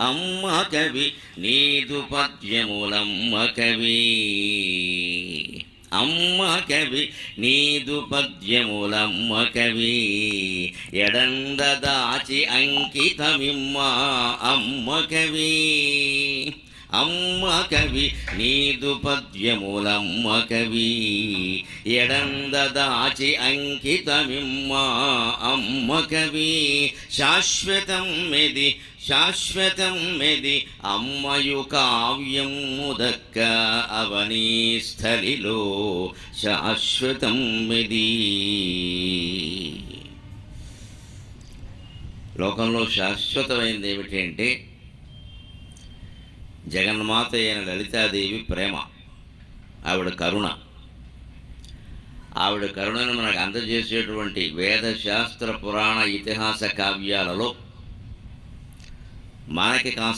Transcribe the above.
అమ్మ కవి నీదు పద్యములమ్మ కవి. అమ్మ కవి నీదు పద్యములమ్మ కవి. ఎడంద దాచి అంకితమిమ్మ అమ్మ కవి. అమ్మ కవి నీదు పద్యములమ్మ కవి. ఎడంద దాచి అంకితమిమ్మ అమ్మ కవి. శాశ్వతం మెది శాశ్వతం మెది అమ్మయు కావ్యం ముదక్క అవనీ స్థలిలో శాశ్వతం మెది. లోకంలో శాశ్వతమైనది ఏమిటి అంటే జగన్మాత అయిన లలితాదేవి ప్రేమ. ఆవిడ కరుణ. ఆవిడ కరుణను మనకు అందజేసేటువంటి వేదశాస్త్ర పురాణ ఇతిహాస కావ్యాలలో మనకి కాస్త